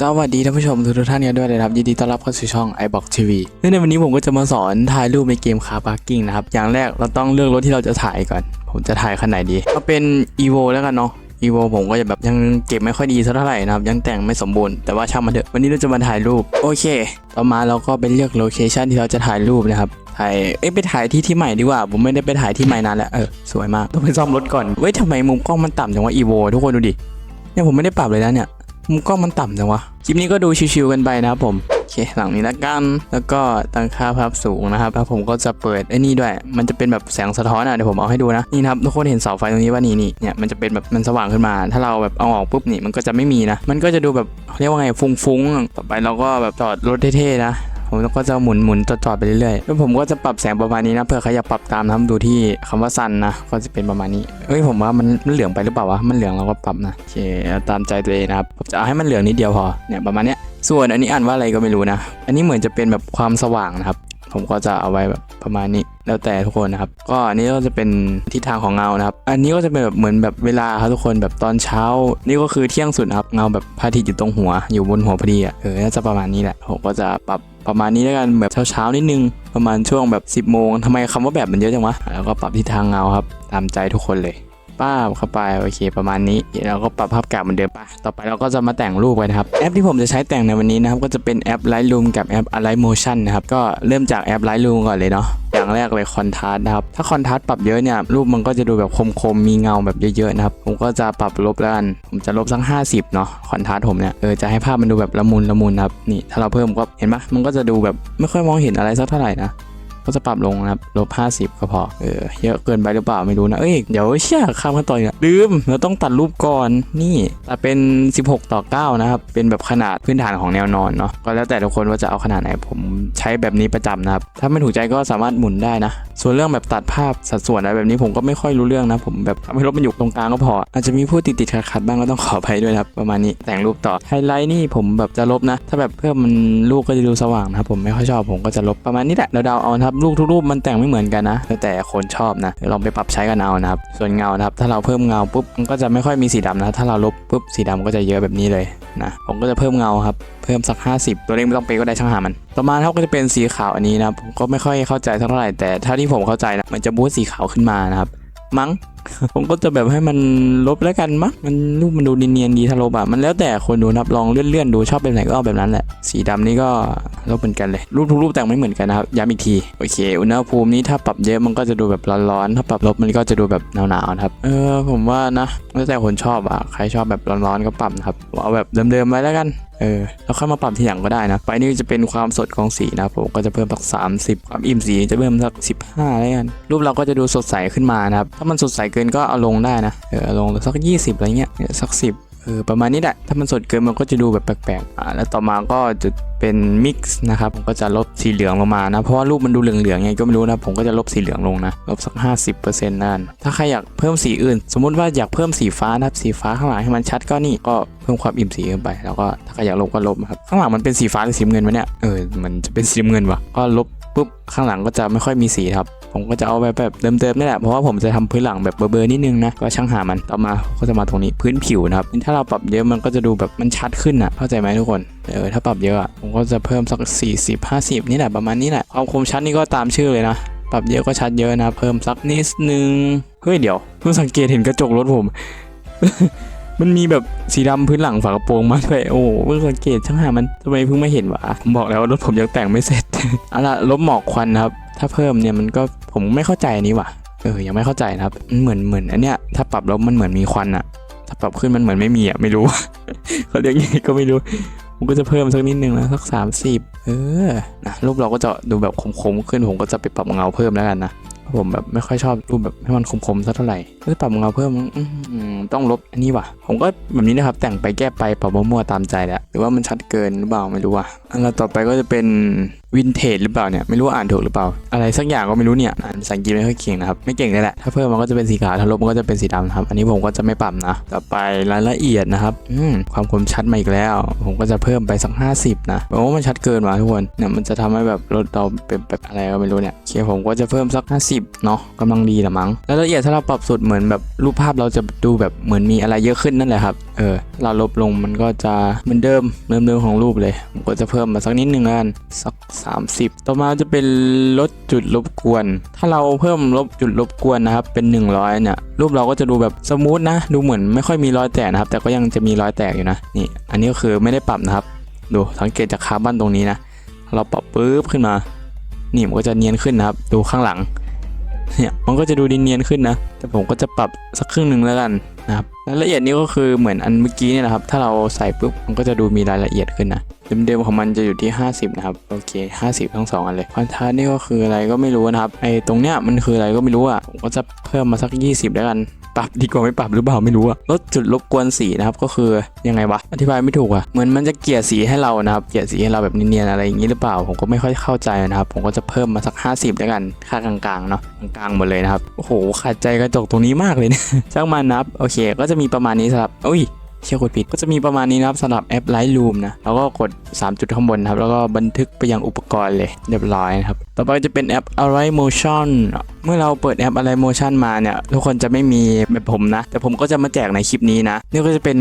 สวัสดีท่านผู้ชมทุกท่านกันด้วยนะครับยินดีต้อนรับเข้าสู่ช่อง iBox TV ซึ่งในวันนี้ผมก็จะมาสอนถ่ายรูปในเกมคาร์พาร์กิ้งนะครับ อย่างแรกเราต้องเลือกรถที่เราจะถ่ายก่อน ผมจะถ่ายคันไหนดีเอาเป็น evo แล้วกันเนาะ evo ผมก็จะแบบยังเก็บไม่ค่อยดีสักเท่าไหร่นะครับ ยังแต่งไม่สมบูรณ์แต่ว่าช่างมันเถอะวันนี้เราจะมาถ่ายรูปโอเค ต่อมาเราก็ไปเลือกโลเคชันที่เราจะถ่ายรูปนะครับถ่ายเอ้ยไปถ่ายที่ที่ใหม่ดีกว่า ผมไม่ได้ไปถ่ายที่ใหม่นานแล้วเออสวยมากต้องไปซ่อมรถก่อนเว้ยทำไมมุมกล้องมันต่ำจังวะ evo ทุกคนดูดิเนี่ยผมไม่ได้ปรับเลยนะเนี่ย มุมกล้องมันต่ำจังวะ คลิปนี้ก็ดูชิวๆกันไปนะครับผม โอเค หลังนี้ละกัน แล้วก็ตั้งค่าภาพสูงนะครับแล้วผมก็จะเปิดไอ้นี่ด้วย มันจะเป็นแบบแสงสะท้อนอะ เดี๋ยวผมเอาให้ดูนะ นี่ครับทุกคนเห็นเสาไฟตรงนี้ว่านี่นี่เนี่ย มันจะเป็นแบบมันสว่างขึ้นมา ถ้าเราแบบเอาออกปุ๊บนี่ มันก็จะไม่มีนะ มันก็จะดูแบบเรียกว่าไงฟุ้งๆ ต่อไปเราก็แบบจอดรถเท่ๆนะ ผมก็จะหมุนหมุนๆจอดๆไปเรื่อยๆแล้วผมก็จะปรับแสงประมาณนี้นะเผื่อใครอยากปรับตามนะครับดูที่คำว่าซันนะก็จะเป็นประมาณนี้เอ้ยผมว่ามันมันเหลืองไปหรือเปล่าวะมันเหลืองเราก็ปรับนะโอเคตามใจตัวเองนะครับผมจะเอาให้มันเหลืองนิดเดียวพอเนี่ยประมาณเนี้ยส่วนอันนี้อ่านว่าอะไรก็ไม่รู้นะ อันนี้เหมือนจะเป็นแบบความสว่างนะครับผมก็จะเอาไว้แบบประมาณนี้แล้วแต่ทุกคนนะครับ ก็อันนี้ก็จะเป็นทิศทางของเงานะครับ อันนี้ก็จะเป็นแบบเหมือนแบบเวลาครับทุกคนแบบตอนเช้า นี่ก็คือเที่ยงสุดครับเงาแบบพระอาทิตย์อยู่ตรงหัวอยู่บนหัวพอดีอะเออน่าจะประมาณนี้แหละผมก็จะปรับ ประมาณนี้แล้วกันแบบเช้าๆนิดนึงประมาณช่วงแบบ 10บโมงทำไมคำว่าแบบมันเยอะจังวะแล้วก็ปรับทิศทางเงาครับตามใจทุกคนเลย ป้าบเข้าไปโอเค ประมาณนี้เราก็ปรับภาพกราบเหมือนเดิมป่ะต่อไปเราก็จะมาแต่งรูปกันะครับแอปที่ผมจะใช้แต่งในวันนี้นะครับก็จะเป็นแอป Lightroom กับแอป Align Motion นะครับก็เริ่มจากแอป Lightroom ก่อนเลยเนาะอย่างแรกเลยคอนทราสต์นะครับถ้าคอนทราสต์ปรับเยอะเนี่ยรูปมันก็จะดูแบบคมๆมีเงาแบบเยอะๆนะครับผมก็จะปรับลบแล้วกันผมจะลบสัก50เนาะคอนทราสต์ผมเนี่ยเออจะให้ภาพมันดูแบบละมุนละมุนครับนี่ถ้าเราเพิ่มก็เห็นปะมันก็จะดูแบบไม่ค่อยมองเห็นอะไรสักเท่าไหร่นะ ก็จะปรับลงนะครับลบ50ก็พอเออเยอะเกินไปหรือเปล่าไม่รู้นะเอ้ยเดี๋ยวเชี่ยข้ามขั้นตอนอีกลืมเราต้องตัดรูปก่อนนี่ตัดเป็น 16 ต่อ 9 นะครับ เป็นแบบขนาดพื้นฐานของแนวนอนเนาะก็แล้วแต่ทุกคนว่าจะเอาขนาดไหนผมใช้แบบนี้ประจำนะครับ ถ้าไม่ถูกใจก็สามารถหมุนได้นะ ส่วนเรื่องแบบตัดภาพสัดส่วนอะไรแบบนี้ผมก็ไม่ค่อยรู้เรื่องนะ ผมแบบทำให้รถมันอยู่ตรงกลางก็พอ อาจจะมีผู้ติดติดขัดบ้างก็ต้องขออภัยด้วยนะครับประมาณนี้แต่งรูปต่อไฮไลท์นี่ผมแบบจะลบนะ ถ้าแบบเพิ่มมันลูกก็จะดูสว่างนะครับผมไม่ค่อยชอบผมก็จะลบประมาณนี้แหละเราเดาเอาครับลูกทุกรูปมันแต่งไม่เหมือนกันนะแล้วแต่คนชอบนะลองไปปรับใช้กันเอานะครับส่วนเงานะครับถ้าเราเพิ่มเงาปุ๊บมันก็จะไม่ค่อยมีสีดำนะถ้าเราลบปุ๊บสีดำก็จะเยอะแบบนี้เลยนะผมก็จะเพิ่มเงาครับเพิ่มสัก 50 ตัวเลขไม่ต้องเป๊ะก็ได้ช่างหามัน ต่อมาเขาก็จะเป็นสีขาวอันนี้นะผมก็ไม่ค่อยเข้าใจเท่าไหร่แต่ถ้าที่ผมเข้าใจนะมันจะบูสต์สีขาวขึ้นมานะครับมั้ง ผมก็จะแบบให้มันลบแล้วกันมั้งมันรูปมันดูเนียนๆดีถ้าลบอะมันแล้วแต่คนดูนะครับลองเลื่อนๆดูชอบแบบไหนก็เอาแบบนั้นแหละสีดำนี่ก็ลบเหมือนกันเลย รูปทุกรูปแต่งไม่เหมือนกันนะครับย้ำอีกทีโอเคอุณหภูมินี้ถ้าปรับเยอะมันก็จะดูแบบร้อนๆถ้าปรับลบมันก็จะดูแบบหนาวๆนะครับเออผมว่านะแล้วแต่คนชอบอะใครชอบแบบร้อนๆก็ปรับนะครับเอาแบบเดิมๆไว้แล้วกันเออแล้วค่อยมาปรับทีหลังก็ได้นะไปนี่จะเป็นความสดของสีนะผมก็จะเพิ่มสัก 30 ความอิ่มสีจะเพิ่มสัก 15แล้วกันรูปเราก็จะดูสดใสขึ้นมานะครับถ้ามันสดใสเกินก็เอาลงได้นะเออเอาลงสัก 20อะไรเงี้ยสัก 10เออประมาณนี้แหละ ถ้ามันสดเกินมันก็จะดูแบบแปลกๆ อ่า แล้วต่อมาก็จะเป็นมิกซ์นะครับ ผมก็จะลดสีเหลืองลงมานะ เพราะว่ารูปมันดูเหลืองๆไงก็ไม่รู้นะ ผมก็จะลบสีเหลืองลงนะ ลบสัก 50%นั่น ถ้าใครอยากเพิ่มสีอื่น สมมุติว่าอยากเพิ่มสีฟ้านะครับ สีฟ้าข้างหลังให้มันชัดก็นี่ ก็เพิ่มความอิ่มสีขึ้นไป แล้วก็ถ้าใครอยากลบก็ลบนะครับ ข้างหลังมันเป็นสีฟ้าหรือสีเงินวะเนี่ย เออ มันจะเป็นสีเงินวะก็ลบ ปุ๊บข้างหลังก็จะไม่ค่อยมีสีครับผมก็จะเอาแบบแบบเดิมๆนี่แหละเพราะว่าผมจะทำพื้นหลังแบบเบลอๆนิดนึงนะก็ช่างหามันต่อมาก็จะมาตรงนี้พื้นผิวนะครับถ้าเราปรับเยอะมันก็จะดูแบบมันชัดขึ้นอะเข้าใจไหมทุกคนเออถ้าปรับเยอะอะผมก็จะเพิ่มสัก 40 50 นี่แหละประมาณนี้แหละความคมชัดนี่ก็ตามชื่อเลยนะปรับเยอะก็ชัดเยอะนะ เพิ่มสักนิดนึงเฮ้ยเดี๋ยวเพิ่งสังเกตเห็นกระจกรถผม มันมีแบบสีดำพื้นหลังฝากระโปรงมาด้วยโอ้เพิ่งสังเกตช่างหามันทำไมเพิ่งไม่เห็นวะผมบอกแล้วว่ารถผมยังแต่งไม่เสร็จอาล่ะลบหมอกควันครับ ถ้าเพิ่มเนี่ยมันก็ผมไม่เข้าใจอันนี้ว่ะเออยังไม่เข้าใจนะครับมันเหมือนเหมือนอันเนี้ยถ้าปรับลบมันเหมือนมีควันอะถ้าปรับขึ้นมันเหมือนไม่มีอะไม่รู้เขาเรียกยังไงก็ไม่รู้ผมก็จะเพิ่มสักนิดนึงนะสัก 30 เออนะรูปเราก็จะดูแบบคมๆขึ้นผมก็จะไปปรับเงาเพิ่มแล้วกันนะ ผมแบบไม่ค่อยชอบรูปแบบให้มันคมๆสักเท่าไหร่ถ้าปรับเงาเพิ่มต้อหือต้องลบอันนี้ว่ะ ผมก็แบบนี้นะครับแต่งไปแก้ไปปรับมั่วๆตามใจแหละหรือว่ามันชัดเกินหรือเปล่าไม่รู้ว่ะอันต่อไปก็จะเป็นวินเทจหรือเปล่าเนี่ยไม่รู้อ่านถูกหรือเปล่า อะไรสักอย่างก็ไม่รู้เนี่ยอ่านภาษาอังกฤษไม่ค่อยเก่งนะครับไม่เก่งเลยแหละถ้าเพิ่มมันก็จะเป็นสีขาวถ้าลบมันก็จะเป็นสีดำครับ อันนี้ผมก็จะไม่ปรับนะ ต่อไปรายละเอียดนะครับอืมความคมชัดมาอีกแล้ว ผมก็จะเพิ่มไปสัก50 นะเพราะว่ามันชัดเกินว่ะทุกคนเนี่ยมันจะทำให้แบบรถเราเป็นแบบอะไรก็ไม่รู้เนี่ยโอเคผมก็จะเพิ่มสัก 50เนาะกำลังดีละมั้งรายละเอียดถ้าเราปรับสุดเหมือนแบบรูปภาพเราจะดูแบบเหมือนมีอะไรเยอะขึ้นนั่นแหละครับ เออเราลบลงมันก็จะเหมือนเดิมเดิมเดิมของรูปเลยผมก็จะเพิ่มมาสักนิดหนึ่งกันสัก 30 ต่อมาจะเป็นลดจุดรบกวน ถ้าเราเพิ่มลบจุดรบกวนนะครับเป็น 100เนี่ยรูปเราก็จะดูแบบสมูทนะดูเหมือนไม่ค่อยมีรอยแตกนะครับ แต่ก็ยังจะมีรอยแตกอยู่นะนี่ อันนี้ก็คือไม่ได้ปรับนะครับ ดูสังเกตจากคาร์บอนตรงนี้นะเราปรับปุ๊บขึ้นมา นี่มันก็จะเนียนขึ้นนะครับ ดูข้างหลังเนี่ยมันก็จะดูดีเนียนขึ้นนะ แต่ผมก็จะปรับสักครึ่งหนึ่งแล้วกันนะครับ รายละเอียดนี้ก็คือเหมือนอันเมื่อกี้เนี่ยนะครับ ถ้าเราใส่ปุ๊บมันก็จะดูมีรายละเอียดขึ้นนะเดิมๆของมันจะอยู่ที่ 50 นะครับ โอเค 50 ทั้งสองอันเลยคอนทราสต์นี่ก็คืออะไรก็ไม่รู้นะครับไอ้ตรงเนี้ยมันคืออะไรก็ไม่รู้อะก็จะเพิ่มมาสัก 20 แล้วกัน ปรับดีกว่าไม่ปรับหรือเปล่าไม่รู้อะลดจุดรบกวนสีนะครับก็คือยังไงวะอธิบายไม่ถูกอะเหมือนมันจะเกลี่ยสีให้เรานะครับเกลี่ยสีให้เราแบบเนียนๆอะไรอย่างนี้หรือเปล่า ผมก็ไม่ค่อยเข้าใจนะครับผมก็จะเพิ่มมาสัก 50แล้วกันค่ากลางๆเนาะกลางๆหมดเลยนะครับโอ้โหขาดใจกระจกตรงนี้มากเลยเนี่ยช่างมันนะครับโอเค ก็จะมีประมาณนี้สำหรับอุ้ย เชื่อกดผิด ก็จะมีประมาณนี้นะครับสำหรับแอป Lightroom นะ แล้วก็กด 3 จุดข้างบนครับ แล้วก็บันทึกไปยังอุปกรณ์เลยเรียบร้อยนะครับ ต่อไปจะเป็นแอป Align Motion เมื่อเราเปิดแอป Align Motion มาเนี่ย ทุกคนจะไม่มีแบบผมนะ แต่ผมก็จะมาแจกในคลิปนี้นะ นี่ก็จะเป็น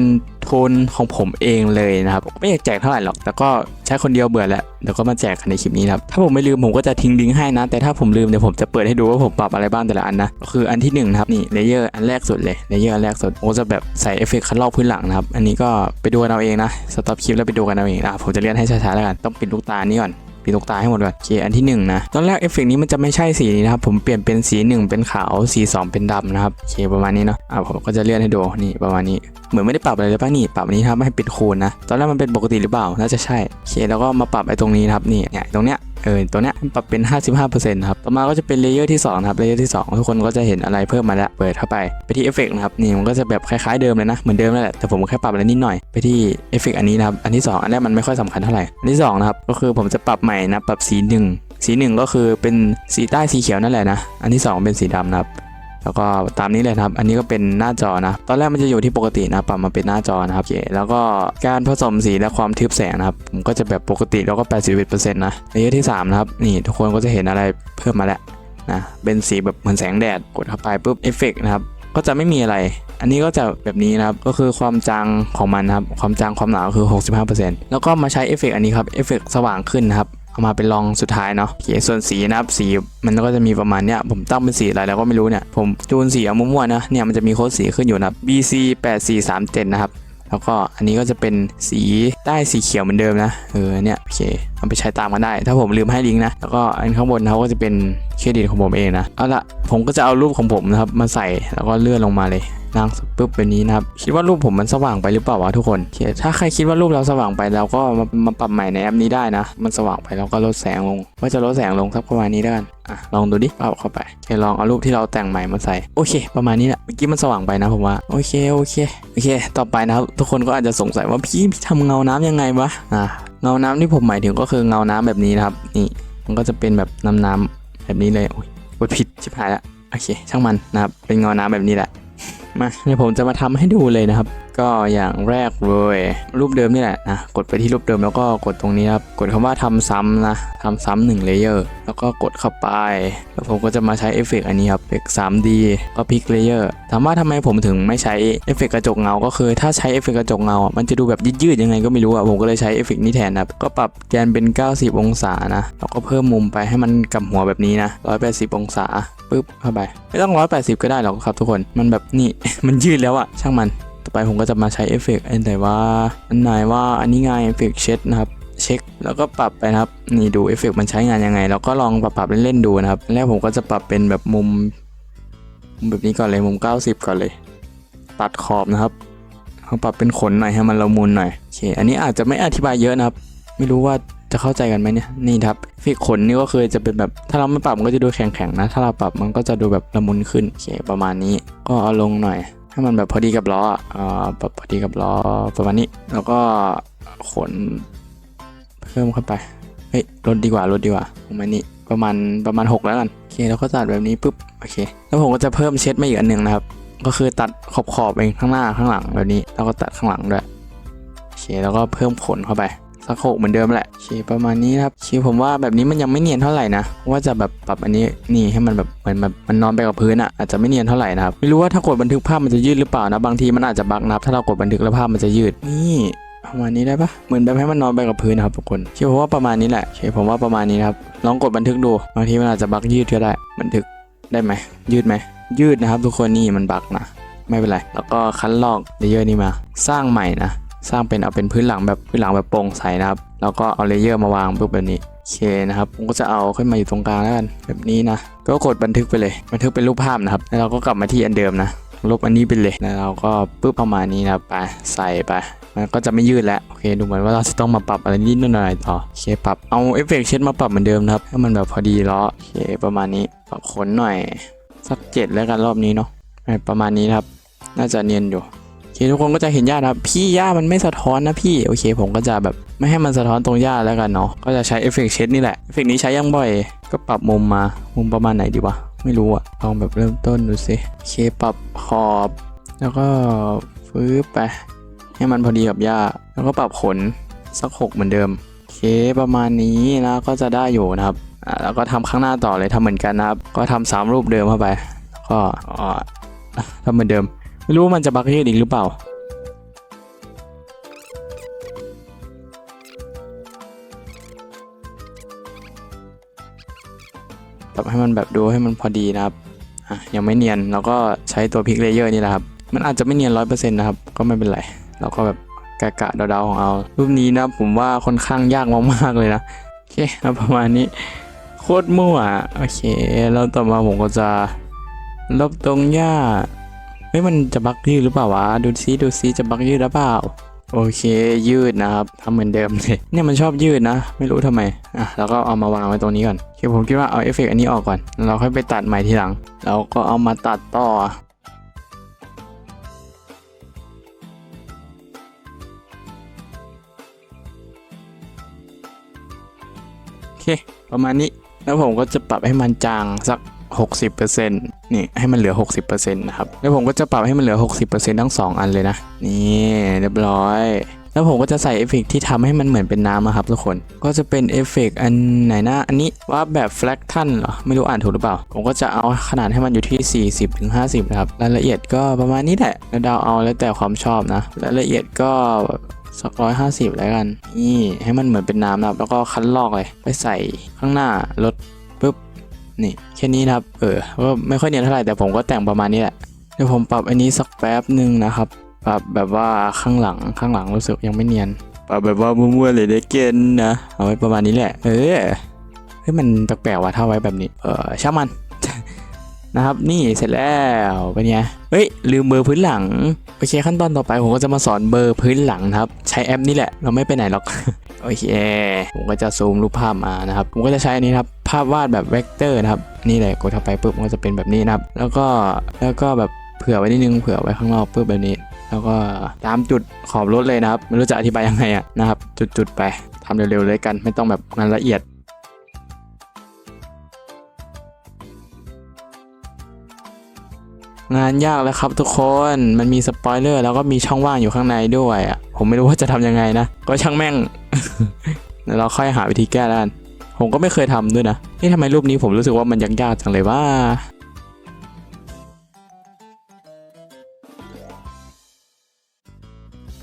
ทนของผมเองเลยนะครับ ไม่อยากแจกเท่าไหร่หรอกแต่ก็ใช้คนเดียวเบื่อแล้วเดี๋ยวก็มาแจกกันในคลิปนี้นครับถ้าผมไม่ลืมผมก็จะทิ้งลิงก์ให้นะ แต่ถ้าผมลืมเดี๋ยวผมจะเปิดให้ดูว่าผมปรับอะไรบ้างแต่ละอันนะก็คืออันที่หนึ่งนะครับนี่เลเยอร์อันแรกสุดเลยเลเยอร์อันแรกสุดผมก็จะแบบใส่เอฟเฟกต์คันลอกพื้นหลังนะครับอันนี้ก็ไปดูกันเอาเองนะสต็อปคลิปแล้วไปดูกันเอาเองอะผมจะเลื่อนให้ช้าๆแล้วกันต้องปิดลูกตานี้ก่อน ปิดลูกตาให้หมดก่อนโอเคอันที่หนึ่งนะตอนแรกเอฟเฟกต์นี้มันจะไม่ใช่สีนี้นะครับผมเปลี่ยนเป็นสีหนึ่งเป็นขาวสีสองเป็นดำนะครับโอเคประมาณนี้เนาะอะผมก็จะเลื่อนให้ดูนี่ประมาณนี้เหมือนไม่ได้ปรับอะไรเลยป่ะนี่ปรับนี้ครับให้เป็นคูณนะตอนแรกมันเป็นปกติหรือเปล่าน่าจะใช่โอเคแล้วก็มาปรับไอ้ตรงนี้นะครับนี่เนี่ยตรงเนี้ย เออตัวเนี้ยปรับเป็น 55%นะครับต่อมาก็จะเป็นเลเยอร์ที่2นะครับเลเยอร์ที่ 2 ทุกคนก็จะเห็นอะไรเพิ่มมาแล้วเปิดเข้าไปไปที่เอฟเฟกนะครับนี่มันก็จะแบบคล้ายๆเดิมเลยนะเหมือนเดิมนั่นแหละแต่ผมแค่ปรับอะไรนิดหน่อยไปที่เอฟเฟกอันนี้นะครับอันที่ 2 อันแรกมันไม่ค่อยสำคัญเท่าไหร่อันที่2นะครับก็คือผมจะปรับใหม่นะปรับสีหนึ่งสีหนึ่งก็คือเป็นสีใต้สีเขียวนั่นแหละนะอันที่ 2 เป็นสีดำนะครับ แล้วก็ตามนี้เลยครับ อันนี้ก็เป็นหน้าจอนะ ตอนแรกมันจะอยู่ที่ปกตินะ ปรับมาเป็นหน้าจอนะครับโอเคแล้วก็การผสมสีและความทึบแสงนะครับ ผมก็จะแบบปกติแล้วก็ 81%นะเลเยอร์ที่ 3 นะครับ นี่ทุกคนก็จะเห็นอะไรเพิ่มมาแล้วนะ เป็นสีแบบเหมือนแสงแดด กดเข้าไปปุ๊บเอฟเฟกนะครับ ก็จะไม่มีอะไร อันนี้ก็จะแบบนี้นะครับ ก็คือความจางของมันนะครับ ความจางความหนาคือ 65%แล้วก็มาใช้เอฟเฟกอันนี้ครับ เอฟเฟกสว่างขึ้นนะครับ เอามาเป็นรองสุดท้ายเนาะโอเคส่วนสีนะครับสีมันก็จะมีประมาณเนี้ยผมตั้งเป็นสีอะไรแล้วก็ไม่รู้เนี่ยผมจูนสีเอามั่วๆนะเนี่ยมันจะมีโค้ดสีขึ้นอยู่นะ BC 8437นะครับแล้วก็อันนี้ก็จะเป็นสีใต้สีเขียวเหมือนเดิมนะเออเนี่ยโอเคเอาไปใช้ตามกันได้ ถ้าผมลืมให้ลิงก์นะแล้วก็อันข้างบนเขาก็จะเป็นเครดิตของผมเองนะเอาละผมก็จะเอารูปของผมนะครับมาใส่แล้วก็เลื่อนลงมาเลย นางปุ๊บแบบนี้นะครับคิดว่ารูปผมมันสว่างไปหรือเปล่าวะทุกคนโอเคถ้าใครคิดว่ารูปเราสว่างไปเราก็มามาปรับใหม่ในแอปนี้ได้นะ มันสว่างไปเราก็ลดแสงลง ว่าจะลดแสงลงสักประมาณนี้แล้วกันอะลองดูดิเอาเข้าไปโอเคลองเอารูปที่เราแต่งใหม่มาใส่โอเค ประมาณนี้แหละเมื่อกี้มันสว่างไปนะผมว่าโอเคโอเคโอเค ต่อไปนะครับทุกคนก็อาจจะสงสัยว่าพี่พี่ทำเงาน้ำยังไงวะอะเงาน้ำที่ผมหมายถึงก็คือเงาน้ำแบบนี้นะครับนี่มันก็จะเป็นแบบน้ำน้ำแบบนี้เลยโอ้ยกดผิดชิบหายละโอเค ช่างมันนะครับเป็นเงาน้ำแบบนี้แหละ มาเดี๋ยวผมจะมาทำให้ดูเลยนะครับ ก็อย่างแรกเลยรูปเดิมนี่แหละนะกดไปที่รูปเดิมแล้วก็กดตรงนี้ครับกดคำว่าทำซ้ำนะทำซ้ำหนึ่งเลเยอร์แล้วก็กดเข้าไป แล้วผมก็จะมาใช้เอฟเฟกต์อันนี้ครับเอฟเฟกต์ 3D ก็พลิกเลเยอร์ถามว่าทำไมผมถึงไม่ใช้เอฟเฟกต์กระจกเงาก็คือถ้าใช้เอฟเฟกต์กระจกเงาอะมันจะดูแบบยืดๆยังไงก็ไม่รู้อะผมก็เลยใช้เอฟเฟกต์นี้แทนครับก็ปรับแกนเป็น 90 องศานะแล้วก็เพิ่มมุมไปให้มันกลับหัวแบบนี้นะ180 องศาปึ๊บเข้าไปไม่ต้อง 180 ก็ได้หรอกครับทุกคนมันแบบนี่มันยืดแล้วอะช่างมัน ต่อไปผมก็จะมาใช้เอฟเฟกต์อันไหนว่าอันไหนว่าอันนี้ไงเอฟเฟกต์เช็ดนะครับเช็คแล้วก็ปรับไปนะครับนี่ดูเอฟเฟกต์มันใช้งานยังไงแล้วก็ลองปรับปรับเล่นๆดูนะครับแรกผมก็จะปรับเป็นแบบมุมมุมแบบนี้ก่อนเลยมุม 90 ก่อนเลย ตัดขอบนะครับเขาปรับเป็นขนหน่อยให้มันละมุนหน่อยโอเคอันนี้อาจจะไม่อธิบายเยอะนะครับ ไม่รู้ว่าจะเข้าใจกันไหมเนี่ยนี่ครับฟีกขนนี่ก็คือจะเป็นแบบถ้าเราไม่ปรับมันก็จะดูแข็งๆนะ ถ้าเราปรับมันก็จะดูแบบละมุนขึ้นโอเคประมาณนี้ก็เอาลงหน่อย ให้มันแบบพอดีกับล้ออะอ่าแบบพอดีกับล้อประมาณนี้ แล้วก็ขนเพิ่มเข้าไป เฮ้ยลดดีกว่าลดดีกว่าประมาณนี้ประมาณประมาณ 6 แล้วกัน โอเคแล้วก็ตัดแบบนี้ปุ๊บ โอเค แล้วผมก็จะเพิ่มเช็ดมาอีกอันหนึ่งนะครับ ก็คือตัดขอบขอบๆเองข้างหน้าข้างหลังแบบนี้ แล้วก็ตัดข้างหลังด้วย โอเค แล้วก็เพิ่มขนเข้าไปโอ สักหกเหมือนเดิมแหละโอเคประมาณนี้ครับโอผมว่าแบบนี้มันยังไม่เนียนเท่าไหร่นะว่าจะแบบปรับอันนี้นี่ให้มันแบบเหมือนแบบมันนอนไปกับพื้นอะอาจจะไม่เนียนเท่าไหร่นะครับไม่รู้ว่าถ้ากดบันทึกภาพมันจะยืดหรือเปล่านะบางทีมันอาจจะบักนะครับถ้าเรากดบันทึกแล้วภาพมันจะยืดนี่ประมาณนี้ได้ปะเหมือนแบบให้มันนอนไปกับพื้นนะครับทุกคนคผมว่าประมาณนี้แหละโอเคผมว่าประมาณนี้ครับลองกดบันทึกดูบางทีมันอาจจะบักยืดก็ได้บันทึกได้ไหมยืดไหมยืดนะครับ ทุกคนนี่มันบักนะ ไม่เป็นไร แล้วก็คั้นลอกเลเยอร์นี้มา สร้างใหม่นะ สร้างเป็นเอาเป็นพื้นหลังแบบพื้นหลังแบบโปร่งใสนะครับ แล้วก็เอาเลเยอร์มาวางปุ๊บแบบนี้โอเคนะครับ ผมก็จะเอาขึ้นมาอยู่ตรงกลางแล้วกันแบบนี้นะ ก็กดบันทึกไปเลย บันทึกเป็นรูปภาพนะครับ แล้วเราก็กลับมาที่อันเดิมนะ ลบอันนี้ไปเลยแล้วเราก็ปุ๊บประมาณนี้นะครับ ไปใส่ไป มันก็จะไม่ยืดแล้ว โอเค ดูเหมือนว่าเราจะต้องมาปรับอะไรนิดหน่อยต่อ โอเค ปรับ เอาเอฟเฟกต์เช็ดมาปรับเหมือนเดิมนะครับ ให้มันแบบพอดีล้อ โอเค ประมาณนี้ ปรับขนหน่อย สักเจ็ดแล้วกันรอบนี้เนาะ ประมาณนี้นะครับ น่าจะเนียนอยู่ เคทุกคนก็จะเห็นหญ้าครับพี่หญ้ามันไม่สะท้อนนะพี่โอเค ผมก็จะแบบไม่ให้มันสะท้อนตรงหญ้าแล้วกันเนาะก็จะใช้เอฟเฟกต์เช็ดนี่แหละเอฟเฟกต์นี้ใช้ยังบ่อย ก็ปรับมุมมามุมประมาณไหนดีวะไม่รู้อะลองแบบเริ่มต้นดูสิโอเคปรับขอบ แล้วก็ฟื้บไปให้มันพอดีกับหญ้า แล้วก็ปรับขนสักหกเหมือนเดิมโอเคประมาณนี้นะก็จะได้อยู่นะครับอ่าแล้วก็ทำข้างหน้าต่อเลยทำเหมือนกันนะครับ ก็ทำสามรูปเดิมเข้าไป ก็อ่าทำเหมือนเดิม ไม่รู้ว่ามันจะบักยืดอีกหรือเปล่า ปรับให้มันแบบดูให้มันพอดีนะครับ อะยังไม่เนียนเราก็ใช้ตัวพิกเลเยอร์นี่แหละครับ มันอาจจะไม่เนียนร้อยเปอร์เซ็นต์นะครับ ก็ไม่เป็นไร เราก็แบบกะกะเดาๆของเอา รูปนี้นะผมว่าค่อนข้างยากมากๆเลยนะ โอเคเอาประมาณนี้ โคตรมั่วอะโอเค แล้วต่อมาผมก็จะลบตรงหญ้า ฮ้ยมันจะบักยืดหรือเปล่าวะดูซิดูซิจะบักยืดหรือเปล่าโอเคยืดนะครับทำเหมือนเดิมเลยเนี่ยมันชอบยืดนะ ไม่รู้ทำไมอะแล้วก็เอามาวางไว้ตรงนี้ก่อนโอเคผมคิดว่าเอาเอฟเฟกต์อันนี้ออกก่อนแล้วเราค่อยไปตัดใหม่ทีหลังแล้วก็เอามาตัดต่อโอเคประมาณนี้แล้วผมก็จะปรับให้มันจางสัก 60%นี่ ให้มันเหลือ 60%นะครับ แล้วผมก็จะปรับให้มันเหลือ 60%ทั้ง 2 อันเลยนะ นี่เรียบร้อย แล้วผมก็จะใส่เอฟเฟกต์ที่ทำให้มันเหมือนเป็นน้ำอะครับทุกคน ก็จะเป็นเอฟเฟกต์อันไหนนะอันนี้ว่าแบบแฟลกทันเหรอ ไม่รู้อ่านถูกหรือเปล่า ผมก็จะเอาขนาดให้มันอยู่ที่ 40ถึง50 นะครับ รายละเอียดก็ประมาณนี้แหละแล้วดาวเอาแล้วแต่ความชอบนะ รายละเอียดก็สักร้อยห้าสิบแล้วกัน นี่ให้มันเหมือนเป็นน้ำนะครับ แล้วก็คั้นลอกเลย ไปใส่ข้างหน้ารถปุ๊บ นี่แค่นี้นะครับ เออ ก็ไม่ค่อยเนียนเท่าไหร่แต่ผมก็แต่งประมาณนี้แหละ เดี๋ยวผมปรับอันนี้สักแป๊บหนึ่งนะครับ ปรับแบบว่าข้างหลังข้างหลังรู้สึกยังไม่เนียน ปรับแบบว่ามั่วๆเลยได้เกณฑ์นะ เอาไว้ประมาณนี้แหละ เออเฮ้ยมันแปลกๆว่ะถ้าไว้แบบนี้ เออช่างมันนะครับนี่เสร็จแล้วเป็นไงเฮ้ยลืมเบอร์พื้นหลังโอเคขั้นตอนต่อไปผมก็จะมาสอนเบอร์พื้นหลังครับ ใช้แอปนี่แหละ เราไม่ไปไหนหรอก โอเค ผมก็จะซูมรูปภาพมานะครับ ผมก็จะใช้อันนี้ครับ ภาพวาดแบบเวกเตอร์นะครับ นี่แหละกดเข้าไปปุ๊บมันก็จะเป็นแบบนี้นะครับ แล้วก็ แล้วก็แบบเผื่อไว้นิดนึง เผื่อไว้ข้างนอกปุ๊บแบบนี้ แล้วก็ตามจุดขอบรถเลยนะครับ ไม่รู้จะอธิบายยังไงอะนะครับ จุดๆไปทำเร็วๆเลยกัน ไม่ต้องแบบงานละเอียดงานยากแล้วครับทุกคน มันมีสปอยเลอร์แล้วก็มีช่องว่างอยู่ข้างในด้วยอะ ผมไม่รู้ว่าจะทำยังไงนะ ก็ช่างแม่ง เดี๋ยวเราค่อยหาวิธีแก้แล้วกันผมก็ไม่เคยทำด้วยนะนี่ทำไมรูปนี้ผมรู้สึกว่ามันยากๆจังเลยว่า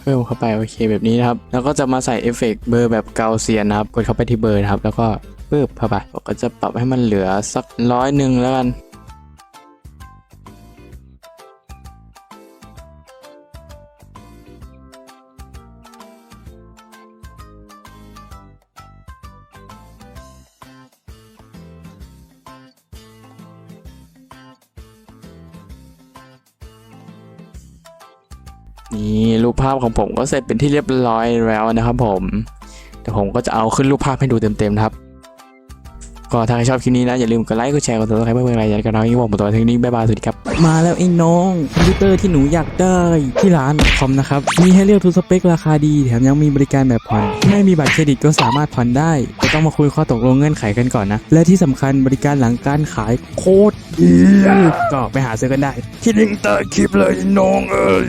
เพิ่มเข้าไปโอเคแบบนี้นะครับ แล้วก็จะมาใส่เอฟเฟกต์เบอร์แบบเกาเซียนนะครับ กดเข้าไปที่เบอร์นะครับ แล้วก็ปึ๊บเข้าไปก็จะปรับให้มันเหลือสักร้อยหนึ่งแล้วกัน ภาพของผมก็เสร็จเป็นที่เรียบร้อยแล้วนะครับผมเดี๋ยวผมก็จะเอาขึ้นรูปภาพให้ดูเต็มๆนะครับก็ถ้าใครชอบคลิปนี้นะ อย่าลืมกดไลค์กดแชร์กดติดตามเพื่อนๆอะไรกันนะที่ผมตัวเทคนิคบ๊ายบายสวัสดีครับ มาแล้วไอ้น้องคอมพิวเตอร์ที่หนูอยากได้ที่ร้านคอมนะครับ มีให้เลือกทุกสเปคราคาดีแถมยังมีบริการแบบผ่อนไม่มีบัตรเครดิตก็สามารถผ่อนได้แต่ต้องมาคุยข้อตกลงเงื่อนไขกันก่อนนะ และที่สำคัญบริการหลังการขายโคตรดีก็ไปหาซื้อกันได้ที่ลิงก์ใต้คลิปเลยน้องเอ้ย